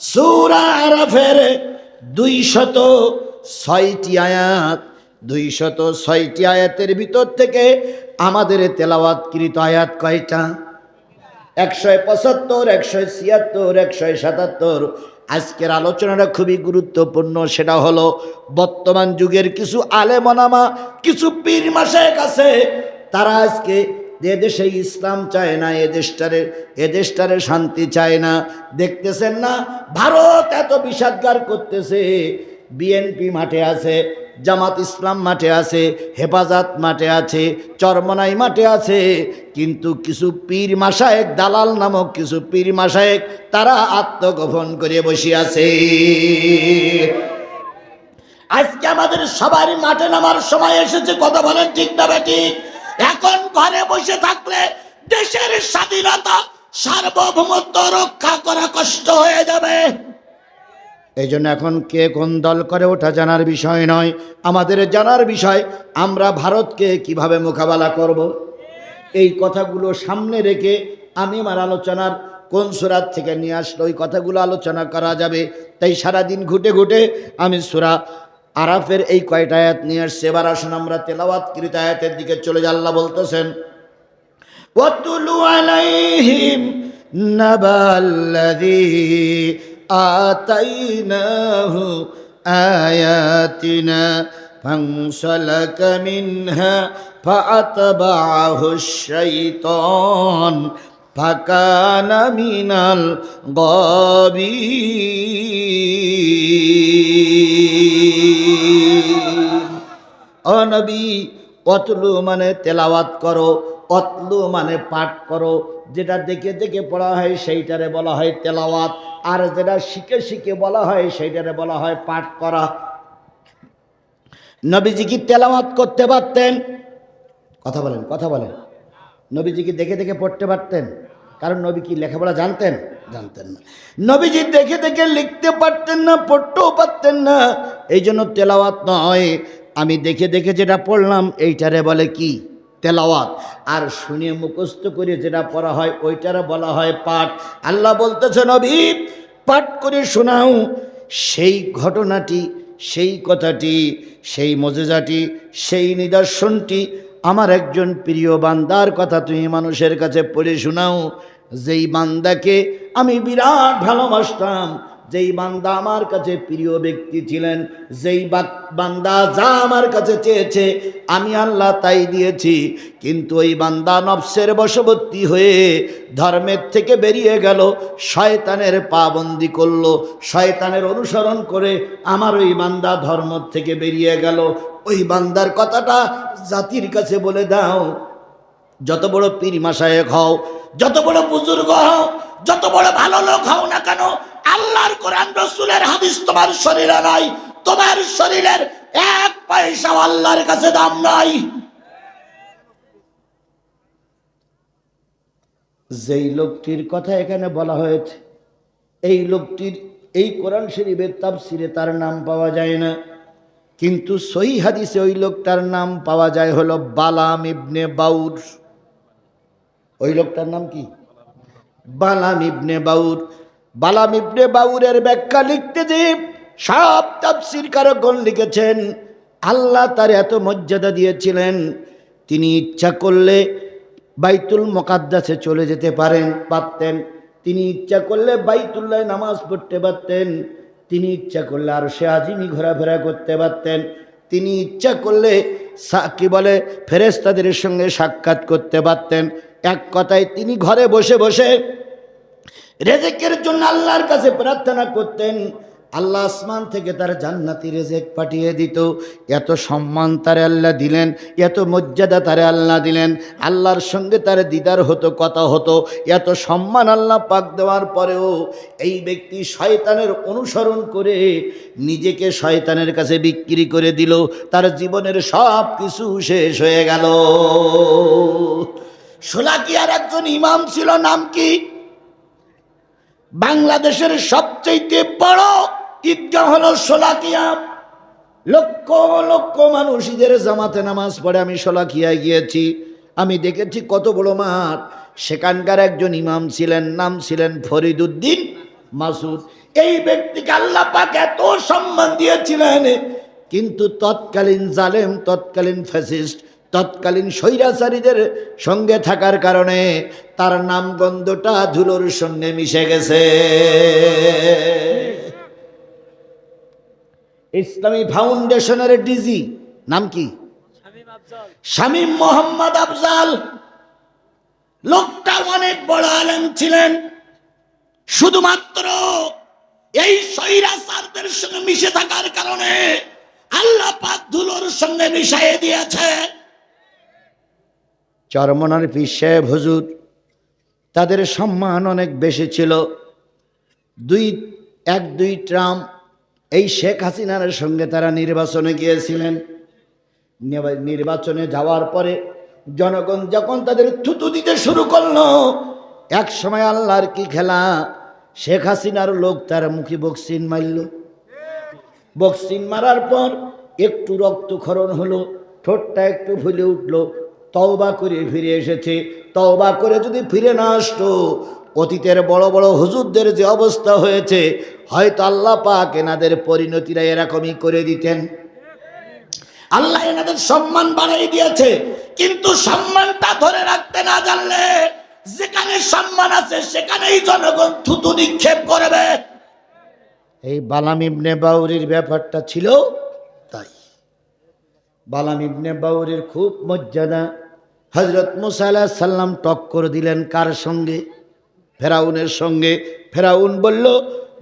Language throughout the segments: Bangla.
সুরা আরাফের দুই শত ছয়টি আয়াত দুই শত ছয়টি আয়াতের ভিতর থেকে আমাদের তেলাওয়াতকৃত আয়াত কয়টা? একশো পঁচাত্তর, একশো ছিয়াত্তর, একশো সাতাত্তর। আজকের আলোচনাটা খুবই গুরুত্বপূর্ণ, সেটা হলো বর্তমান যুগের কিছু আলেমনামা কিছু পীর মাসের কাছে তারা আজকে এ দেশে ইসলাম চায় না, এ দেশটারে এ দেশটারে শান্তি চায় না। দেখতেছেন না, ভারত এত বিষাদগার করতেছে। বিএনপি মাঠে আছে, জামাত ইসলাম মাঠে আছে, হেফাজত মাঠে আছে, চরমনাই মাঠে আছে। কিন্তু কিছু পীর মাসায়েক দালাল নামক কিছু পীর মাসায়েক তারা আত্মগোপন করে বসে আছে। আজকে আমাদের সবারই মাঠে নামার সময় এসেছে, কথা বলেন ঠিক না ঠিক? এখন ঘরে বসে থাকলে দেশের স্বাধীনতা, সার্বভৌমত্ব রক্ষা করা কষ্ট হয়ে যাবে। এই জন্য এখন কে কোন দল করে ওটা জানার বিষয় নয়। আমাদের জানার বিষয়, আমরা ভারতকে কীভাবে মোকাবেলা করব। এই কথাগুলো সামনে রেখে আমি আমার আলোচনার কোন সুরাত থেকে নিয়ে আসলো, ওই কথাগুলো আলোচনা করা যাবে। তাই সারাদিন ঘুটে ঘুটে আমি সুরা আরাফের এই কয়টা আয়াত নিয়ে আসছে এবার আসুন আমরা তেলাওয়াত কৃত আয়াতের দিকে চলে যা আল্লাহ বলতেছেন واتل عليهم نبأ الذي آتيناه آياتنا فانسلك منها فأتبعه الشيطان ফাকানা মিনাল গবি। অনবী, অতলু মানে তেলাওয়াত করো, অতলু মানে পাঠ করো। যেটা দেখে দেখে পড়া হয় সেইটারে বলা হয় তেলাওয়াত। আর যেটা শিখে শিখে বলা হয় সেইটারে বলা হয় পাঠ করা। নবীজি কি তেলাওয়াত করতে পারতেন? কথা বলেন কথা বলেন। নবীজি কি দেখে দেখে পড়তে পারতেন? কারণ নবী কি লেখাপড়া জানতেন? জানতেন না। নবীজি দেখে দেখে লিখতে পারতেন না, পড়তেও পারতেন না। এই জন্য তেলাওয়াত নয়। আমি দেখে দেখে যেটা পড়লাম, এইটারে বলে কি? তেলাওয়াত। আর শুনে মুখস্থ করে যেটা পড়া হয়, ওইটারে বলা হয় পাঠ। আল্লাহ বলতেছে, নবী, পাঠ করে শোনাও। সেই ঘটনাটি, সেই কথাটি, সেই মজেজাটি, সেই নিদর্শনটি আমার একজন প্রিয় বান্দার কথা তুমি মানুষের কাছে পড়ে শোনাও। যেই বান্দাকে আমি বিরাট ভালোবাসতাম, যেই বান্দা আমার কাছে প্রিয় ব্যক্তি ছিলেন, যেই বান্দা যা আমার কাছে চেয়েছে, আমি আল্লাহ তাই দিয়েছি। কিন্তু ওই বান্দা নফসের বশবর্তী হয়ে ধর্মের থেকে বেরিয়ে গেল, শয়তানের পাবন্দি করল, শয়তানের অনুসরণ করে আমার ওই বান্দা ধর্ম থেকে বেরিয়ে গেল। ওই বান্দার কথাটা জাতির কাছে বলে দাও, যত বড় পীর মাসায়ক হও যত বড় বুজুর্গ হও, যত বড় ভালো লোক হও না কেন, আল্লাহর কোরআন, রসুলের হাদিস তোমার শরীরে নাই, তোমার শরীরের এক পয়সা আল্লাহর কাছে দাম নাই। যেই লোকটির কথা এখানে বলা হয়েছে, এই লোকটির, এই কোরআন শরীফের তাফসিরে তার নাম পাওয়া যায় না। কিন্তু সহি হাদিসে ওই লোকটার নাম পাওয়া যায় হলো বালাম ইবনে বাউর ওই লোকটার নাম কি? বালাম ইবনে বাউর বালাম ইবনে বাউরের ব্যাখ্যা লিখতে যে সব তাফসির কারকগণ লিখেছেন, আল্লাহ তার এত মর্যাদা দিয়েছিলেন, তিনি ইচ্ছা করলে বাইতুল মোকাদ্দাসে চলে যেতে পারেন, পারতেন। তিনি ইচ্ছা করলে বাইতুল্লাহ নামাজ পড়তে পারতেন, তিনি ইচ্ছা করলে আর সে আজিমি ঘোরাফেরা করতে পারতেন, তিনি ইচ্ছা করলে কি বলে ফেরেস্তাদের সঙ্গে সাক্ষাৎ করতে পারতেন। এক কথায় তিনি ঘরে বসে বসে রেজেকের জন্য আল্লাহর কাছে প্রার্থনা করতেন। আল্লাহ আসমান থেকে তার জান্নাতি রেজেক পাঠিয়ে দিত। এত সম্মান তারে আল্লাহ দিলেন, এত মর্যাদা তারে আল্লাহ দিলেন। আল্লাহর সঙ্গে তার দিদার হতো, কথা হতো। এত সম্মান আল্লাহ পাক দেওয়ার পরেও এই ব্যক্তি শয়তানের অনুসরণ করে নিজেকে শয়তানের কাছে বিক্রি করে দিল। তার জীবনের সব কিছু শেষ হয়ে গেল। সোলাকিয়ার একজন ইমাম ছিল, নাম কি? বাংলাদেশের সবচেয়ে বড় ঈদগাহ হলো সোলাকিয়া লক্ষ লক্ষ মানুষ ঈদের জামাতে নামাজ পড়ে, আমি সোলাকিয়ায় গিয়েছি। আমি দেখেছি কত বড় মাঠ। সেখানকার একজন ইমাম ছিলেন, নাম ছিলেন ফরিদুদ্দিন মাসুদ। এই ব্যক্তিকে আল্লাহ পাক এত সম্মান দিয়েছিলেন, কিন্তু তৎকালীন জালেম, তৎকালীন ফ্যাসিস্ট তৎকালীন স্বৈরাচারীদের সঙ্গে থাকার কারণে তার নাম গন্ধটা ধুলোর সঙ্গে মিশে গেছে। ইসলামী ফাউন্ডেশনের ডিজি নাম কি? শামীম মোহাম্মদ আফজাল। লোকটা অনেক বড় আলেম ছিলেন। শুধুমাত্র এই স্বৈরাচারদের সঙ্গে মিশে থাকার কারণে আল্লাহ পাক ধুলোর সঙ্গে মিশাইয়ে দিয়েছে চরমনার পীর সাহেব হুজুর, তাদের সম্মান অনেক বেশি ছিল। দুই, এক, দুই ট্রাম, এই শেখ হাসিনার সঙ্গে তারা নির্বাচনে গিয়েছিলেন। নির্বাচনে যাওয়ার পরে জনগণ যখন তাদের থুতু দিতে শুরু করল, এক সময় আল্লাহর কি খেলা? শেখ হাসিনার লোক তার মুখে বক্সিন মারল। বক্সিন মারার পর একটু রক্তক্ষরণ হলো, ঠোঁটটা একটু ফুলে উঠল। তওবা করে ফিরে এসেছে। তওবা করে যদি ফিরে না আসতো, অতীতের বড় বড় হুজুরদের যে অবস্থা হয়েছে, হয়তো আল্লাহ পাক এনাদের পরিণতিরা এরকমই করে দিতেন। আল্লাহ এনাদের সম্মান বাড়াই দিয়েছে, কিন্তু সম্মানটা ধরে রাখতে না জানলে যেখানে সম্মান আছে সেখানেই জনগণ থুতু নিক্ষেপ করবে। এই বালাম ইবনে বাউরির ব্যাপারটা ছিল তাই। বালাম ইবনে বাউরির খুব মর্যাদা হজরত মুসা আলাহ সাল্লাম টক্কর দিলেন কার সঙ্গে? ফেরাউনের সঙ্গে। ফেরাউন বলল,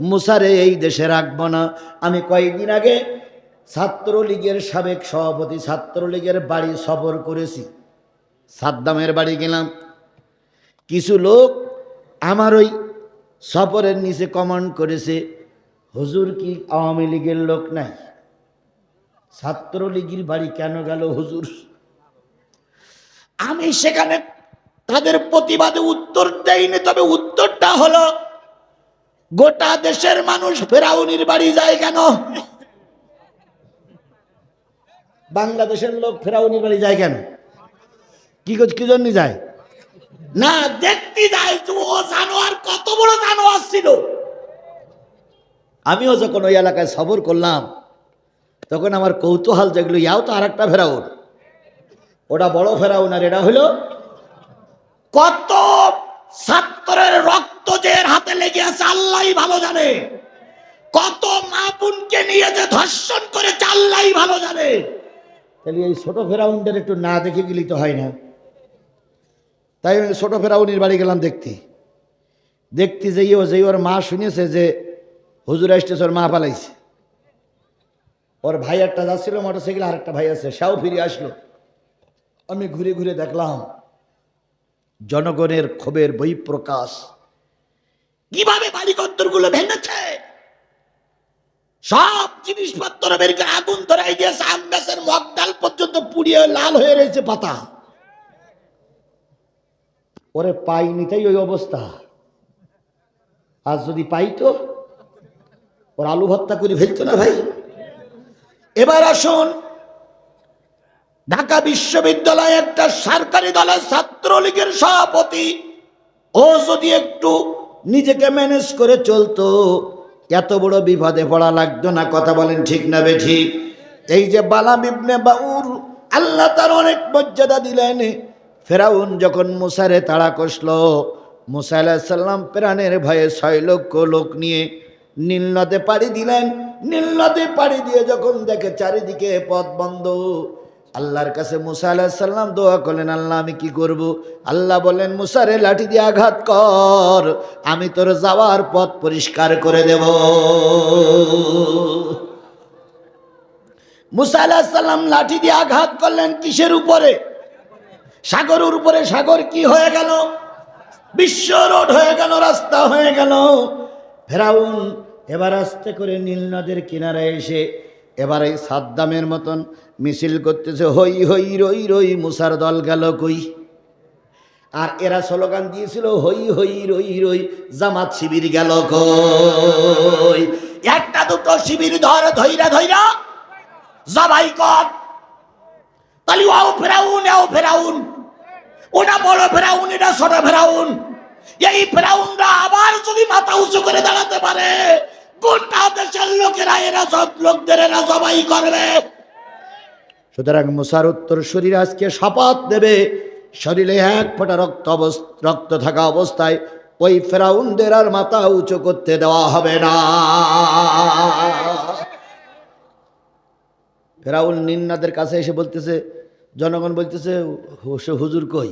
মুসারে এই দেশে রাখব না। আমি কয়েকদিন আগে ছাত্রলীগের সাবেক সভাপতি, ছাত্রলীগের বাড়ি সফর করেছি। সাদ্দামের বাড়ি গেলাম। কিছু লোক আমার ওই সফরের নিচে কমান্ড করেছে, হুজুর কি আওয়ামী লীগের লোক নাই? ছাত্রলীগের বাড়ি কেন গেল হুজুর? আমি সেখানে তাদের প্রতিবাদে উত্তর দেয়নি তবে উত্তরটা হলো, গোটা দেশের মানুষ ফেরাউনির বাড়ি যায় কেন? বাংলাদেশের লোক ফেরাউনির বাড়ি যায় কেন? কি কি জন্য যায়? না, দেখতে যায় ও জানোয়ার কত বড় জানোয়ার ছিল। আমিও যখন ওই এলাকায় সবর করলাম, তখন আমার কৌতূহল যেগুলো ইয়াও তো আর একটা ফেরাউন। ওটা বড় ফেরাউন আর এটা হলো কত ছাত্রের রক্ত যে হাতে লেগে আছে, আল্লাহ ভালো জানে। কত মা বোনকে নিয়ে যে ধর্ষণ করে আল্লাহ ভালো জানে। তাহলে এই ছোট ফেরাউনদের একটু না দেখে গেলি তো হয় না। তাই আমি ছোট ফেরাউনির বাড়ি গেলাম দেখতে। দেখতে যেই ও যেই ওর মা শুনেছে যে হুজুর আসতেছে ওর মা পালাইছে। ওর ভাই একটা যাচ্ছিল মোটর সাইকেল আর একটা ভাই আছে, সেও ফিরে আসলো। আমি ঘুরে ঘুরে দেখলাম, জনগণের ক্ষোভের বই প্রকাশ কীভাবে বাড়িকত্তরগুলো ভেঙেছে? সব জিনিসপত্র আগুন ধরাই দিয়েছে, আম গাছের মগ ডাল পর্যন্ত পুড়িয়ে লাল হয়ে রয়েছে পাতা। ওরে পাইনি তাই ওই অবস্থা। আজ যদি পাইতো ওর আলু ভর্তা করে ফেলতো না ভাই। এবার আসুন ঢাকা বিশ্ববিদ্যালয়ে একটা সরকারি দলের ছাত্রলীগের সভাপতি। ও যদি একটু নিজেকে ম্যানেজ করে চলতো, এত বড় বিপদে পড়া লাগতো না, কথা বলেন ঠিক না বে ঠিক? এই যে বালাম ইবনে বাউর, আল্লাহ তার অনেক মর্যাদা দিলেন। ফেরাউন যখন মুসারে তাড়া কষল, মুসা আলাহিসাল্লাম প্রাণের ভয়ে ছয় লক্ষ লোক নিয়ে নীল নদে পাড়ি দিলেন। নীল নদে পাড়ি দিয়ে যখন দেখে চারিদিকে পথ বন্ধ আল্লাহর কাছে মুসা আলাহিসাল্লাম দোয়া করলেন, আল্লাহ, আমি কি করব? আল্লাহ বললেন, মুসারে লাঠি দিয়ে আঘাত কর, আমি তোর যাওয়ার পথ পরিষ্কার করে দেব। মুসা আলাহিসাল্লাম লাঠি দিয়ে আঘাত করলেন কিসের উপরে? সাগরের উপরে। সাগর কি হয়ে গেল? বিশ্ব রোড হয়ে গেল, রাস্তা হয়ে গেল। ফেরাউন এবার আস্তে করে নীল নদের কিনারে এসে এবার এই সাদ্দামের মতন মিছিল করতেছে, হই হই, রই রই, মুসার দল গেল কই? আর এরা স্লোগান দিয়েছিল, হই হই, রই রই, জামাত শিবির গেল কই? একটা দুটো শিবির ধর, ধইরা ধইরা, জবাই কর। তাহলে ও ফেরাউন এও ফেরাউন। ওটা বড় ফেরাউন, এটা ছোট ফেরাউন। এই ফেরাউনরা আবার যদি মাথা উঁচু করে দাঁড়াতে পারে গোটা দেশের লোকেরা এরা সব লোকদের এরা সবাই করবে। সুতরাং মুসার উত্তর শরীর আজকে শপথ দেবে শরীরে এক ফোঁটা রক্ত রক্ত থাকা অবস্থায় ওই ফেরাউনদের আর মাথা উঁচু করতে দেওয়া হবে না। ফেরাউন নিন্নাদের কাছে এসে বলতেছে, জনগণ বলতেছে সে হুজুর কই?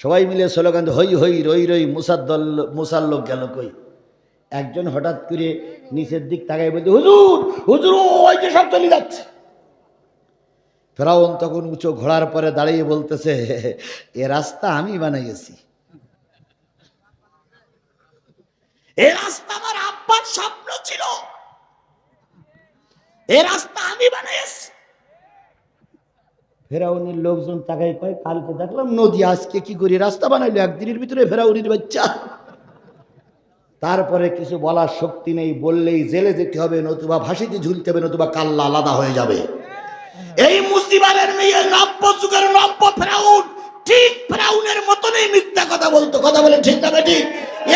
সবাই মিলে স্লোগান হই হই, রই রই মুসার দল মুসার লোক গেল কই? একজন হঠাৎ করে নিচের দিক তাকাই বলতে, হুজুর হুজুর, ওই যে সব চলে যাচ্ছে। ফেরাউন তখন উঁচু ঘোড়ার পরে দাঁড়িয়ে বলতেছে, এ রাস্তা আমি বানাইছি এ রাস্তা আমার আব্বার স্বপ্ন ছিল। এ রাস্তা আমি বানাইছি ফেরাউনের লোকজন তাকাই কয়, কালকে দেখলাম নদী, আজকে কি করি? রাস্তা বানাইলো, একদিনের ভিতরে ফেরাউনির বাচ্চা। তারপরে কিছু বলার শক্তি নেই, বললেই জেলে যেতে হবে, নতুবা ভাসিতে ঝুলতে হবে, নতুবা কাল্লা আলাদা হয়ে যাবে। এই মুসিবারের মেয়ে নব্য যুগের নব্য ফেরাউন, ঠিক ফেরাউনের মতনই মিথ্যা কথা বলতো। কথা বলে ঠিক না বেটি?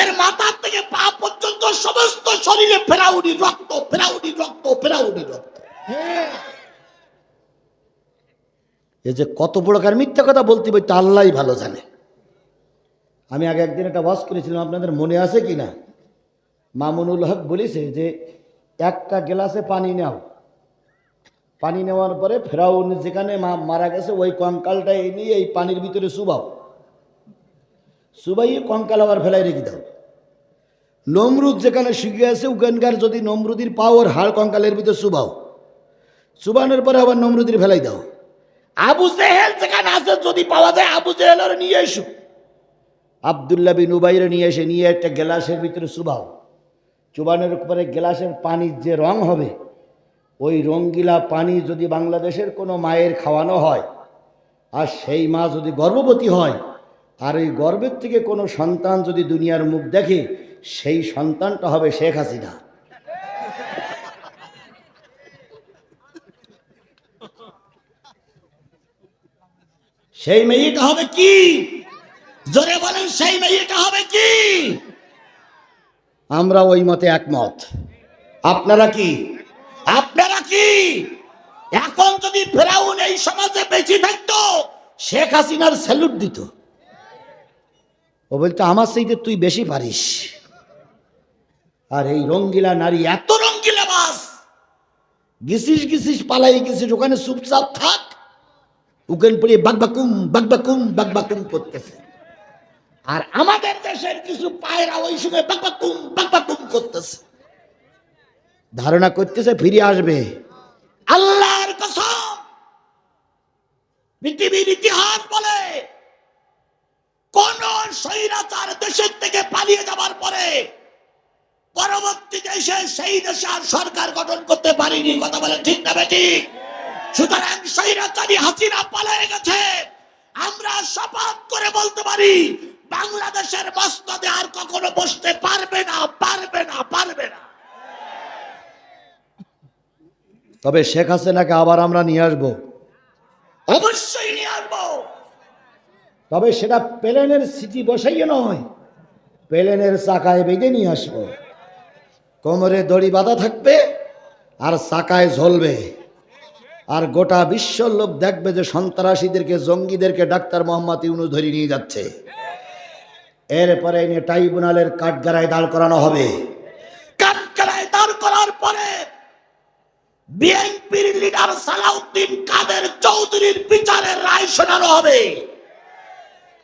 এর মাথার থেকে পা পর্যন্ত সমস্ত শরীরে ফেরাউনি রক্ত ফেরাউনি রক্ত ফেরাউনি রক্ত। এ যে কত বড় কার মিথ্যা কথা বলতে বলতে আল্লাহই ভালো জানে। আমি আগে একদিন একটা ওয়াজ করেছিলাম, আপনাদের মনে আছে কি না মামুনুল হক বলেছে যে, একটা গ্লাসে পানি নাও। পানি নেওয়ার পরে ফেরাউন যেখানে মারা গেছে, ওই কঙ্কালটা এই নিয়ে এই পানির ভিতরে চুবাও চুবাইয়ে কঙ্কাল আবার ফেলাই রেখে দাও। নমরুদ যেখানে শিখে আছে ওখানকার যদি নমরুদির পাওয়ার হাড় কঙ্কালের ভিতরে চুবাও চুবানোর পরে আবার নমরুদির ফেলাই দাও। আবু জেহেল যেখানে আছে, যদি পাওয়া যায়, আবু জেহেলের নিয়ে এসো। আবদুল্লাহ বিন উবাইরে নিয়ে এসে নিয়ে একটা গ্লাসের ভিতরে চুবাও চুবানোর উপরে গ্লাসের পানির যে রং হবে, ওই রঙ্গিলা পানি যদি বাংলাদেশের কোনো মায়ের খাওয়ানো হয়, আর সেই মা যদি গর্ভবতী হয়, আর ওই গর্ভের থেকে কোনো সন্তান যদি দুনিয়ার মুখ দেখে, সেই সন্তানটা হবে শেখ হাসিনা। সেই মেয়েটা হবে কি? জোরে বলেন, সেই মেয়েটা হবে কি? আমরা ওই মতে একমত। আপনারা কি? আপনারা কি? এখন যদি ফেরাউন এই সমাজে বেঁচে থাকতো, শেখ হাসিনার স্যালুট দিত। ও বলতো, আমার সেইতে তুই বেশি পারিস। আর এই রঙ্গিলা নারী এত রঙ্গিলা বাস। গিসিস গিসিস, পালাই গেছিস ওখানে চুপচাপ থাক। উকেন পড়িয়ে বাকবাকুম বাকবাকুম বাকবাকুম করতেছে। আর আমাদের দেশের কিছু পায়রা ওই সময় বাকবাকুম বাকবাকুম করতেছে। ধারণা করতেছে ফিরে আসবে। আল্লাহর কসম, পৃথিবীর ইতিহাস বলে, কোন স্বৈরাচার দেশের থেকে পালিয়ে যাবার পরে পরবর্তী দেশে সেই দেশে আর সরকার গঠন করতে পারিনি। কথা বলে ঠিক না বেঠিক সুতরাং স্বৈরাচারী হাসিনা পালিয়ে গেছে। আমরা শপথ করে বলতে পারি বাংলাদেশের মস্তদে আর কখনো বসতে পারবে না পারবে না পারবে না। তবে শেখ হাসিনাকে আবার আমরা নিয়ে আসব। অবশ্যই নিয়ে আসব। তবে সেটা প্লেনের সিটি বসাইয়ে নয় প্লেনের চাকায় বেঁধে নিয়ে আসব। কোমরে দড়ি বাঁধা থাকবে আর চাকায় ঝলবে। আর গোটা বিশ্বর লোক দেখবে যে সন্ত্রাসীদেরকে জঙ্গিদেরকে ডাক্তার মোহাম্মদ ইউনুস ধরে নিয়ে যাচ্ছে। এরপরে এনে ট্রাইব্যুনালের কাঠগাড়ায় দাঁড় করানো হবে। কাঠগাড়ায় দাঁড় করার পরে বিএনপির লিডার সালাউদ্দিন কাদের চৌধুরীর বিচারের রায় শোনানো হবে।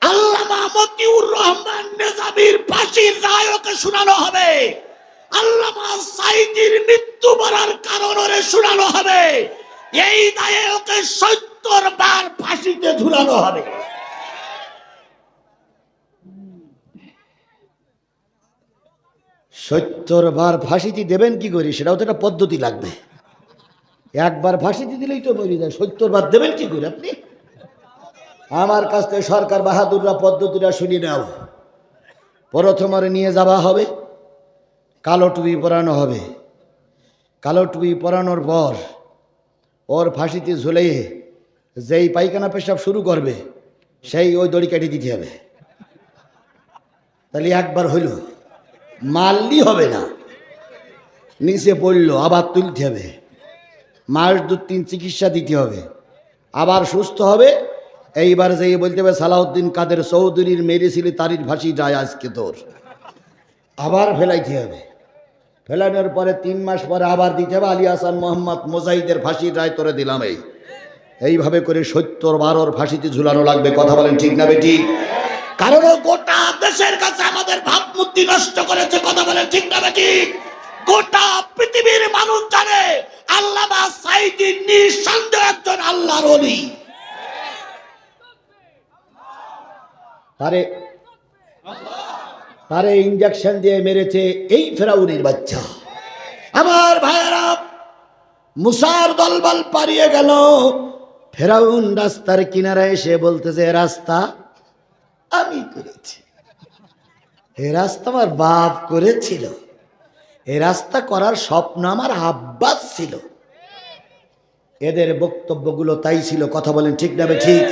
আল্লামা মতিউর রহমান নেজামির ফাঁসির রায়কে শোনানো হবে। আল্লামা সাইদির মৃত্যু মরার কারণ ওরে শোনানো হবে। এই দায়ে ওকে সত্তর বার ফাঁসিতে ঝুলানো হবে। সত্তর বার ফাঁসিতে দেবেন কি করি? সেটাও তো একটা পদ্ধতি লাগবে। একবার ফাঁসিতে দিলেই তো মরি যায়। সত্তর বার দেবেন কি করে আপনি? আমার কাছ থেকে সরকার বাহাদুররা পদ্ধতিটা শুনি নাও। প্রথমে নিয়ে যাওয়া হবে। কালো টুপি পরানো হবে। কালো টুপি পরানোর পর ওর ফাঁসিতে ঝুলিয়ে যেই পায়খানা পেশাব শুরু করবে, সেই ওই দড়ি কেটে দিতে হবে। তাহলে একবার হইল মারলি হবে না। নিচে পড়ল, আবার তুলতে হবে। মাস দু তিন চিকিৎসা দিতে হবে। আবার সুস্থ হবে। এইবার যেই বলতে হবে, সালাউদ্দিন কাদের চৌধুরীর মেরেছিলি তারির ভাসি যায় আজকে তোর। আবার ফেলাইতে হবে। ফেলানোর পরে তিন মাস পরে আবার দিতে হবে, আলী হাসান মোহাম্মদ মোজাহিদের ফাঁসি রায় তোরে দিলাম এই। এইভাবে করে সত্তর বারোর ফাঁসিতে ঝুলানো লাগবে। কথা বলেন ঠিক না বেটি কারণ গোটা দেশের কাছে আমাদের ভাবমূর্তি নষ্ট করেছে কথা বলেন ঠিক না বেটি গোটা পৃথিবীর মানুষ জানে আল্লামা সাইদি নিঃসন্দেহ একজন আল্লাহর অলি তারে তারে ইঞ্জেকশন দিয়ে মেরেছে এই ফেরাউনির বাচ্চা। আমার ভাইয়েরা মুসার দলবল পারিয়ে গেল। ফেরাউন রাস্তার কিনারায় এসে বলতেছে রাস্তা আমি করেছি। এ রাস্তা আমার বাপ করেছিল। এ রাস্তা করার স্বপ্ন আমার আব্বাস ছিল। এদের বক্তব্যগুলো তাই ছিল, কথা বলেন ঠিক নাবে ঠিক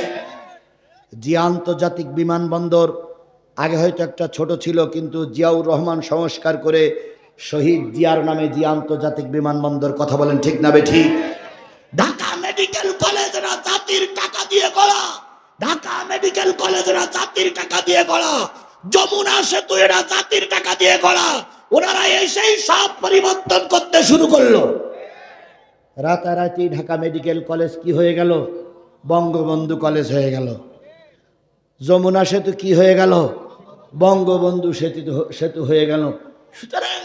জি, আন্তর্জাতিক বিমানবন্দর, আগে হয়তো একটা ছোট ছিল, কিন্তু জিয়াউর রহমান সংস্কার করে শহীদ জিয়ার নামে জি, আন্তর্জাতিক বিমানবন্দর, কথা বলেন ঠিক নাবে ঠিক ঢাকা মেডিকেল কলেজরা জাতির টাকা দিয়ে গড়া? ঢাকা মেডিকেল কলেজরা জাতির টাকা দিয়ে গড়া, যমুনা সেতু এরা জাতির টাকা দিয়ে গড়া, ওনারা এসেই সব পরিবর্তন করতে শুরু করল। রাতারাতি ঢাকা মেডিকেল কলেজ কি হয়ে গেল? বঙ্গবন্ধু কলেজ হয়ে গেল। যমুনা সেতু কি হয়ে গেল? বঙ্গবন্ধু সেতু সেতু হয়ে গেল। সুতরাং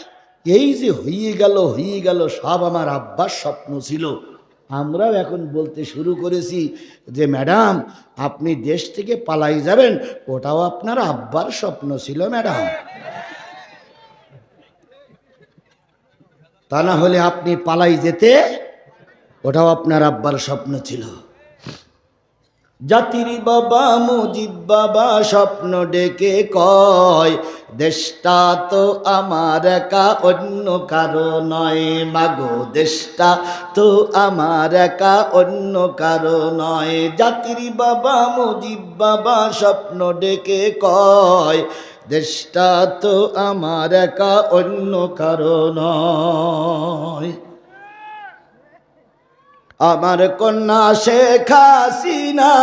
এই যে হয়ে গেল হয়ে গেল সব আমার আব্বার স্বপ্ন ছিল। আমরাও এখন বলতে শুরু করেছি যে, ম্যাডাম, আপনি দেশ থেকে পালাই যাবেন। ওটাও আপনার আব্বার স্বপ্ন ছিল, ম্যাডাম। তা না হলে আপনি পালাই যেতে, ওটাও আপনার আব্বার স্বপ্ন ছিল। জাতির বাবা মুজিব বাবা স্বপ্ন ডেকে কয়, দেশটা তো আমার একা, অন্য কারও নয়। মাগো, দেশটা তো আমার একা, অন্য কারও নয়। জাতির বাবা মুজিব বাবা স্বপ্ন ডেকে কয়, দেশটা তো আমার একা, অন্য কারও নয়। আমার কন্যা শেখ হাসিনা।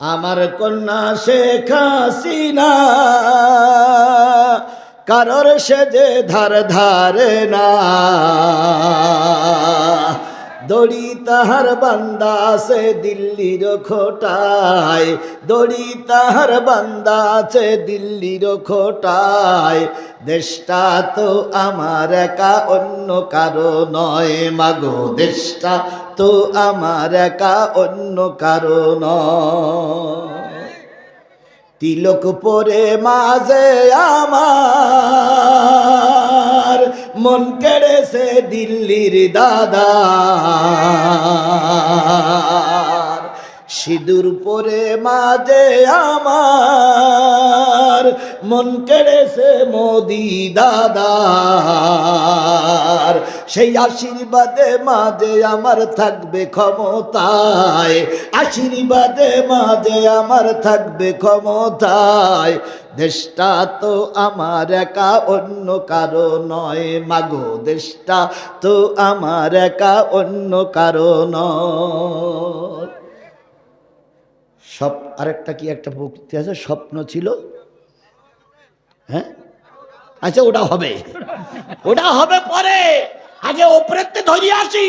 আমার কন্যা শেখ হাসিনা। কারোর সে যে ধার ধারে না। দড়ি তাহার বান্দা আছে দিল্লির খোটায়। দড়ি তাহার বান্দা আছে দিল্লির খোটায়। দেশটা তো আমার একা, অন্য কারও নয়। মাগো, দেশটা তো আমার একা, অন্য কারও নয়। তিলক পরে মাঝে আমার মন কেড়েছে দিল্লির দাদা। সিঁদুর পরে মাঝে আমার মন কেড়েছে মোদি দাদার। সেই আশীর্বাদে মাঝে আমার থাকবে ক্ষমতায়। আশীর্বাদে মাঝে আমার থাকবে ক্ষমতায়। দেশটা তো আমার একা, অন্য কারও নয়। মাগো, দেশটা তো আমার একা, অন্য কারও নয়। সব আরেকটা কি একটা বক্তৃতা আছে? স্বপ্ন ছিল। হ্যাঁ? আচ্ছা ওটা হবে। ওটা হবে পরে। আগে ওপরেতে ধরিয়ে আসি।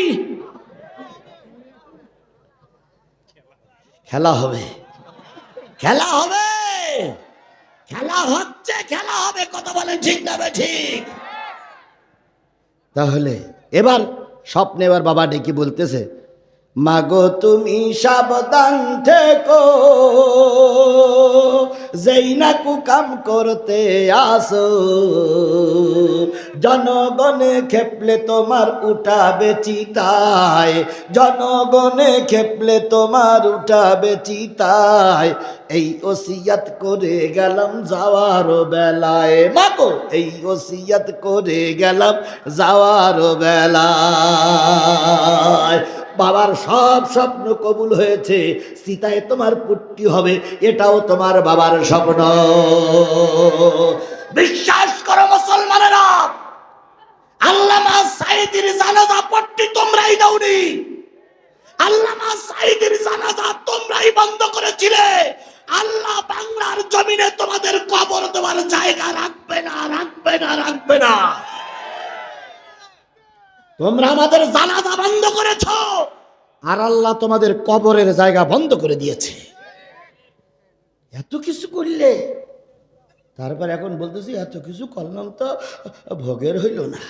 খেলা হবে। খেলা হবে। খেলা হচ্ছে, খেলা হবে। কথা বলে ঠিক না ঠিক। তাহলে এবার স্বপ্নে এবার বাবা ডেকে বলতেছে মাগো, তুমি সাবধান থেকো। যেই না কুকাম করতে আসো, জনগণে খেপলে তোমার উঠাবে চিতায়। জনগণে খেপলে তোমার উঠাবে চিতায়। এই ওসিয়াত করে গেলাম যাওয়ার বেলায়। মাগো, এই ওসিয়াত করে গেলাম যাওয়ার বেলায়। বাবার সব স্বপ্ন কবুল হয়েছে, সীতায় তোমার পুট্টি হবে, এটাও তোমার বাবার স্বপ্ন। বিশ্বাস করো মুসলমানেরা, আল্লামা সাইদির জানাজা পট্টি তোমরাই দাওনি। আল্লামা সাইদির জানাজা তোমরাই বন্ধ করেছিলে। আল্লাহ বাংলার জমিনে তোমাদের কবর দেওয়ার জায়গা রাখবে না রাখবে না রাখবে না। তোমরা আমাদের জানাজা বন্ধ করেছ। আর আল্লাহ তোমাদের কবরের জায়গা বন্ধ করে দিয়েছে। এত কিছু করলে, তারপর এখন বলতেছি, এত কিছু করলাম তো ভোগের হইল না।